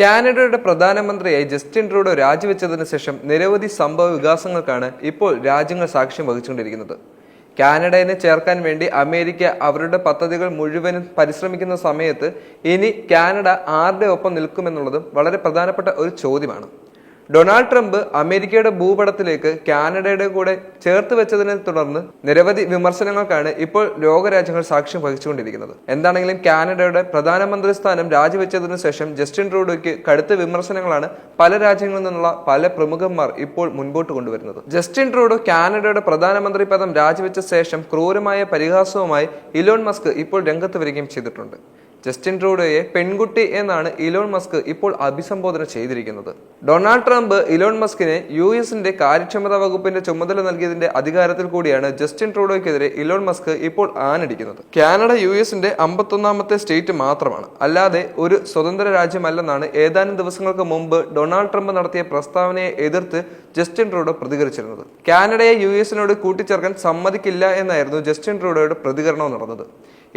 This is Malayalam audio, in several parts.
കാനഡയുടെ പ്രധാനമന്ത്രിയായി ജസ്റ്റിൻ ട്രൂഡോ രാജിവെച്ചതിന് ശേഷം നിരവധി സംഭവ വികാസങ്ങൾക്കാണ് ഇപ്പോൾ രാജ്യങ്ങൾ സാക്ഷ്യം വഹിച്ചുകൊണ്ടിരിക്കുന്നത്. കാനഡയെ ചേർക്കാൻ വേണ്ടി അമേരിക്ക അവരുടെ പദ്ധതികൾ മുഴുവനും പരിശ്രമിക്കുന്ന സമയത്ത് ഇനി കാനഡ ആരുടെ ഒപ്പം നിൽക്കുമെന്നുള്ളതും വളരെ പ്രധാനപ്പെട്ട ഒരു ചോദ്യമാണ്. ഡൊണാൾഡ് ട്രംപ് അമേരിക്കയുടെ ഭൂപടത്തിലേക്ക് കാനഡയുടെ കൂടെ ചേർത്ത് വെച്ചതിനെ തുടർന്ന് നിരവധി വിമർശനങ്ങൾക്കാണ് ഇപ്പോൾ ലോകരാജ്യങ്ങൾ സാക്ഷ്യം വഹിച്ചുകൊണ്ടിരിക്കുന്നത്. എന്താണെങ്കിലും കാനഡയുടെ പ്രധാനമന്ത്രി സ്ഥാനം രാജിവെച്ചതിനു ശേഷം ജസ്റ്റിൻ ട്രൂഡോയ്ക്ക് കടുത്ത വിമർശനങ്ങളാണ് പല രാജ്യങ്ങളിൽ നിന്നുള്ള പല പ്രമുഖന്മാർ ഇപ്പോൾ മുൻപോട്ട് കൊണ്ടുവരുന്നത്. ജസ്റ്റിൻ ട്രൂഡോ കാനഡയുടെ പ്രധാനമന്ത്രി പദം രാജിവെച്ച ശേഷം ക്രൂരമായ പരിഹാസവുമായി ഇലോൺ മസ്ക് ഇപ്പോൾ രംഗത്ത് വരികയും ചെയ്തിട്ടുണ്ട്. ജസ്റ്റിൻ ട്രൂഡോയെ പെൺകുട്ടി എന്നാണ് ഇലോൺ മസ്ക് ഇപ്പോൾ അഭിസംബോധന ചെയ്തിരിക്കുന്നത്. ഡൊണാൾഡ് ട്രംപ് ഇലോൺ മസ്കിനെ യു എസിന്റെ കാര്യക്ഷമതാ വകുപ്പിന്റെ ചുമതല നൽകിയതിന്റെ അധികാരത്തിൽ കൂടിയാണ് ജസ്റ്റിൻ ട്രൂഡോയ്ക്കെതിരെ ഇലോൺ മസ്ക് ഇപ്പോൾ ആനടിക്കുന്നത് കാനഡ യു എസിന്റെ അമ്പത്തൊന്നാമത്തെ സ്റ്റേറ്റ് മാത്രമാണ്. അല്ലാതെ ഒരു സ്വതന്ത്ര രാജ്യമല്ലെന്നാണ് ഏതാനും ദിവസങ്ങൾക്ക് മുമ്പ് ഡൊണാൾഡ് ട്രംപ് നടത്തിയ പ്രസ്താവനയെ എതിർത്ത് ജസ്റ്റിൻ ട്രൂഡോ പ്രതികരിച്ചിരുന്നത്. കാനഡയെ യു എസിനോട് കൂട്ടിച്ചേർക്കാൻ സമ്മതിക്കില്ല എന്നായിരുന്നു ജസ്റ്റിൻ ട്രൂഡോയുടെ പ്രതികരണം നടന്നത്.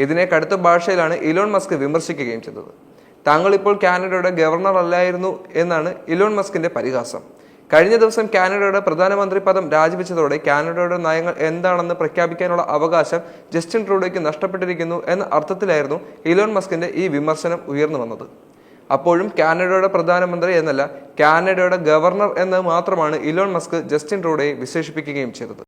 ഇതിനെ കടുത്ത ഭാഷയിലാണ് ഇലോൺ മസ്ക് വിമർശിക്കുകയും ചെയ്തത്. താങ്കൾ ഇപ്പോൾ കാനഡയുടെ ഗവർണർ അല്ലായിരുന്നു എന്നാണ് ഇലോൺ മസ്കിന്റെ പരിഹാസം. കഴിഞ്ഞ ദിവസം കാനഡയുടെ പ്രധാനമന്ത്രി പദം രാജിവെച്ചതോടെ കാനഡയുടെ നയങ്ങൾ എന്താണെന്ന് പ്രഖ്യാപിക്കാനുള്ള അവകാശം ജസ്റ്റിൻ ട്രൂഡോയ്ക്ക് നഷ്ടപ്പെട്ടിരിക്കുന്നു എന്ന അർത്ഥത്തിലായിരുന്നു ഇലോൺ മസ്കിന്റെ ഈ വിമർശനം ഉയർന്നു വന്നത്. അപ്പോഴും കാനഡയുടെ പ്രധാനമന്ത്രി എന്നല്ല കാനഡയുടെ ഗവർണർ എന്ന് മാത്രമാണ് ഇലോൺ മസ്ക് ജസ്റ്റിൻ ട്രൂഡോയെ വിശേഷിപ്പിക്കുകയും ചെയ്തത്.